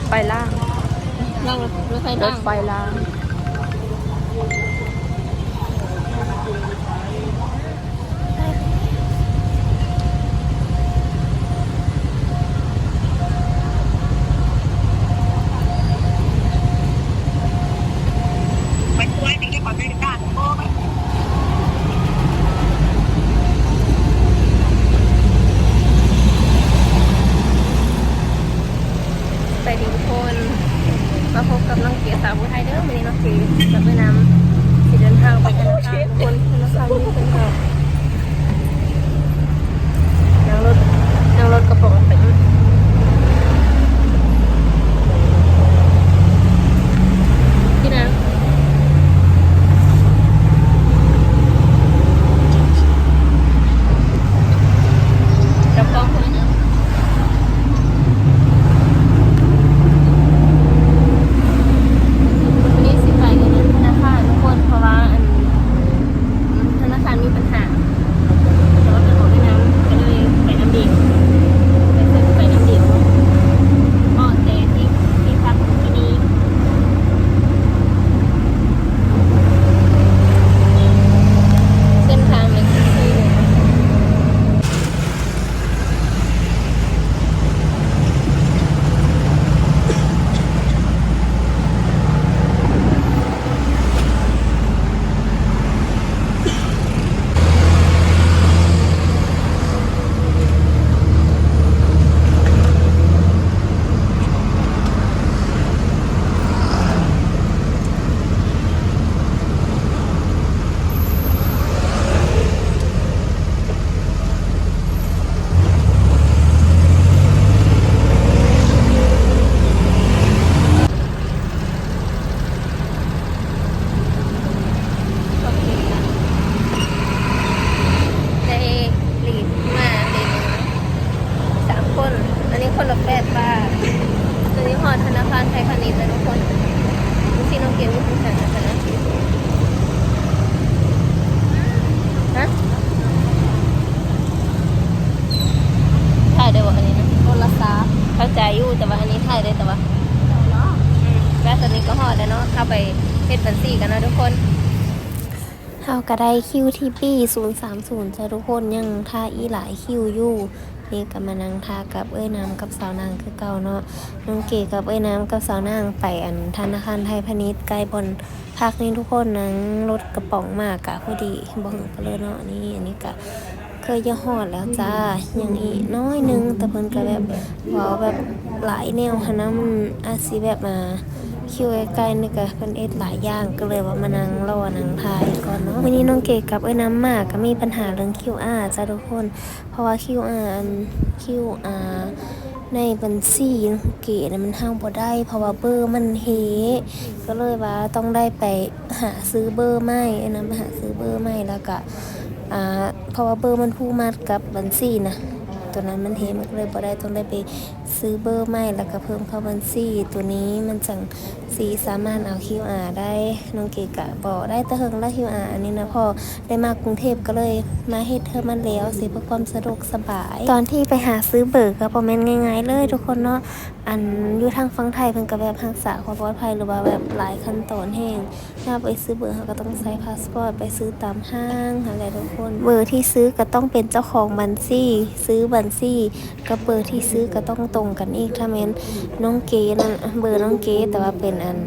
ถไฟล่าง นั่งรถไฟรนั่ถงไฟล่างไปช่วยในความเป็นการโอ้ ได้แต่ว่าแล้วตอนนี้ก็หอดแล้วเนาะเข้าไปเฮ็ดบัญชีกันนะทุกคนเฮาก็ได้คิวที่ปี030จ้ะทุกคนยังท่าอีหลายคิวอยู่นี่ก็มานังทากับเอ้ยน้ำกับสาวนางคือเก่าเนาะน้องเก๋กับเอ้ยน้ำกับสาวนางไปอันธนาคารไทยพาณิชย์ใกล้บนพักนี่ทุกคนนั่งรถกระป๋องมากกะพอดีบ่หึงไปเลยเนาะนี่อันนี้ก็เคยจะหอดแล้วจ้าอย่างนี้น้อยนึง แต่เพิ่นก็แบบวาแบบหลายแนวหันนะมันอาจสิแบบมาคิวใกล้ๆนี่ก็เป็นเอ็ดหลายอย่างก็เลยว่ามานั่งรอนั่งทายก่อนเนาะวันนี้น้องเกดกับไอ้น้ำมากก็มีปัญหาเรื่อง QR จ้ะทุกคน เพราะว่า QR อัน QR ในบัญชีของเกดน่ะมันห้างบ่ได้เพราะว่าเบอร์มันเฮก็เลยว่าต้องได้ไปหาซื้อเบอร์ใหม่ไอ้น้ำไปหาซื้อเบอร์ใหม่แล้วก็ อ่าเพราะว่าเบอร์มันผูกมัดกับบัญชีนะตัวนั้นมันเฮมันก็เลยบ่ได้ต้องได้ไป ซื้อเบอร์ใหม่แล้วก็เพิ่มเข้าบัญชีตัวนี้มันจังสีสามารถเอา QR ได้น้องเกกะบอกได้ตะเฮิงแล้ว QR อันนี้นะพอได้มากรุงเทพก็เลยมาเฮ็ดเทอมันแล้วสิเพื่อความสะดวกสบาย ตอนที่ไปหาซื้อเบิกก็บ่แม่นง่ายๆเลยทุกคนเนาะอันอยู่ทางฝั่งไทยเพิ่นก็แบบรักษาความปลอดภัยหรือว่าแบบหลายขั้นตอนแฮงถ้าไปซื้อเบอร์เขาก็ต้องใช้พาสปอร์ตไปซื้อตามห้างอะไรทุกคนเบอร์ที่ซื้อก็ต้องเป็นเจ้าของบัญชีซื้อบัญชีกับเบอร์ที่ซื้อก็ต้องตรงกันอีกถ้าแม้นน้องเก๋นั่นเบอร์น้องเก๋แต่ว่าเป็นอัน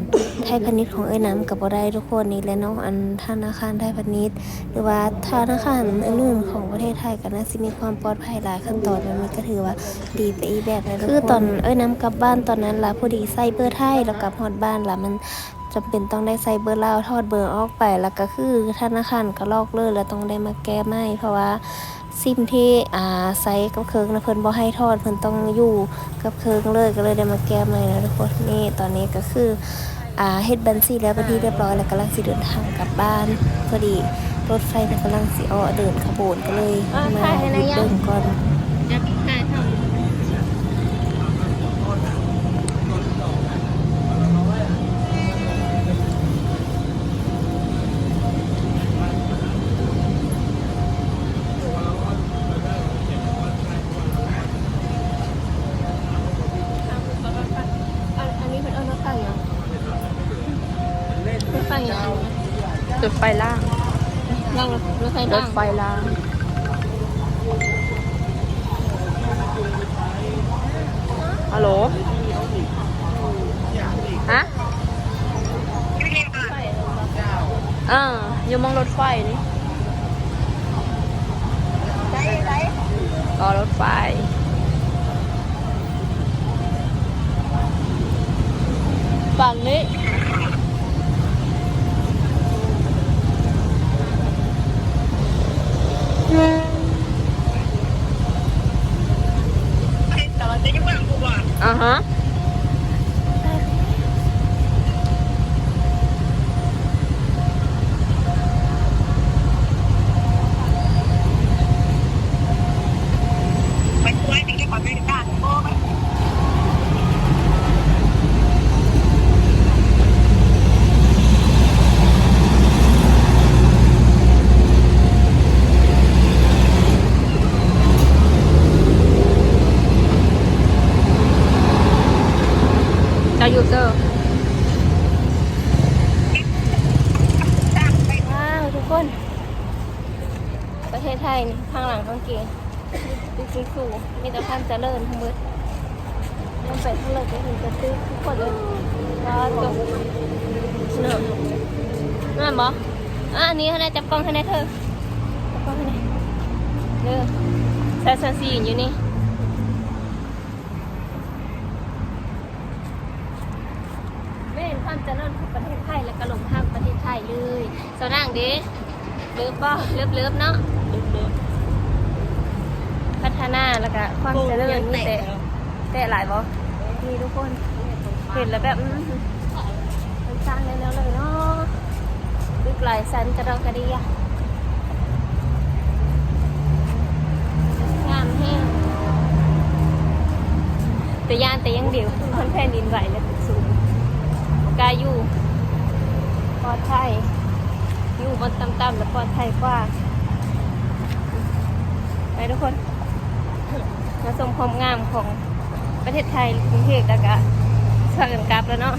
ไทยพาณิชย์ของเอ้ยน้ำกับบ่ได้ทุกคนนี่และเนาะอันธนาคารไทยพาณิชย์ หรือว่าธนาคารอื่นของประเทศไทยก็น่าสิมีความปลอดภัยหลายขั้นตอนแบบนี้ก็ถือว่าดีไปอีกแบบเลยคือตอนเอ้ยน้ำกลับบ้านตอนนั้นล่ะพอดีใส่เบอร์ไทยแล้วกลับฮอดบ้านล่ะมันจำเป็นต้องได้ใส่เบอร์เลาทอดเบอร์ออกไปแล้วก็คือธนาคารก็ลอกเลยแล้วต้องได้มาแก้ไม่เพราะว่า ซิมที่อ่าใส่กับเคิงนะเพิ่นบ่ให้ทอดเพิ่นต้องอยู่กับเคิงเลยก็เลยได้มาแก้ใหม่แล้วทุกคนนี่ตอนนี้ก็คืออ่าเฮ็ดบัญชีแล้วเป็นที่เรียบร้อยแล้วกำลังสิเดินทางกลับบ้านพอดีรถไฟมันกำลังสิออกเดินขบวนก็เลยมาหยุดเดินก่อน รถรถไฟรนั่ถงไฟล่างฮัลโหลฮะไม่เรียกอะอ่าอยู่มองรถไฟนี่ได้ได้ก็รถไฟฝั่งนี้ อะ อ่าฮะ ไปช่วยถึงจะขอไม่ได้โอ้ย嗯จะยูเซอร์ จ้างไป ว้าวทุกคน ประเทศไทยนี่ข้างหลังต้องเกงดูสูงสูมีแต่ความเจริญทั้งหมดลงไปข้างเลยก็เห็นกระตึกทุกคนเลยว้าวตกเนอะนั่นบออะอันนี้ให้ได้จับกล้องให้ได้เธอจับกล้องให้ได้เด้อแซซซีอยู่นี่ไม่เห็นความเจริญของประเทศไทยและกระหลงทางประเทศไทยเลยสนั่งเด้เลิฟบ่เลิฟเลิฟเนาะ พัฒนา แล้วก็ความเจริญมีแต่แต่หลายบ่มีทุกคนเห็นแล้วแบบอืมมันสร้างได้แล้วเลยเนาะลึกหลายสันกระดองกระเดียงามแห้งแต่ย่านแต่ยังเดียวคนแผ่นดินไหวและตึกสูงกายอยู่ปลอดภัยอยู่บนต่ำๆและปลอดภัยกว่าไปทุกคน มาชมความงามของประเทศไทยกรุงเทพแล้วก็ชากันกลับแล้วเนาะ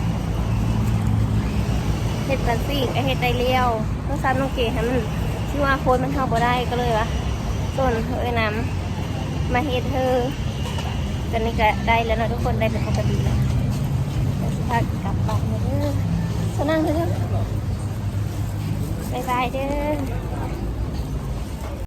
เฮ็ดบันซี่ก็เฮ็ดไดเลี้ยวต้องซ้ำน้องเก๋ให้มันชื่อว่าโค้ดมันเข้าบ่ได้ก็เลยวะต้นเอ้ยน้ำมาเฮ็ดเธอตอนนี้ก็ได้แล้วเนาะทุกคนได้เป็นปกติแล้วเดี๋ยสิพากลับบ้านเด้อสนั่งเด้อบ๊ายบายเด้อ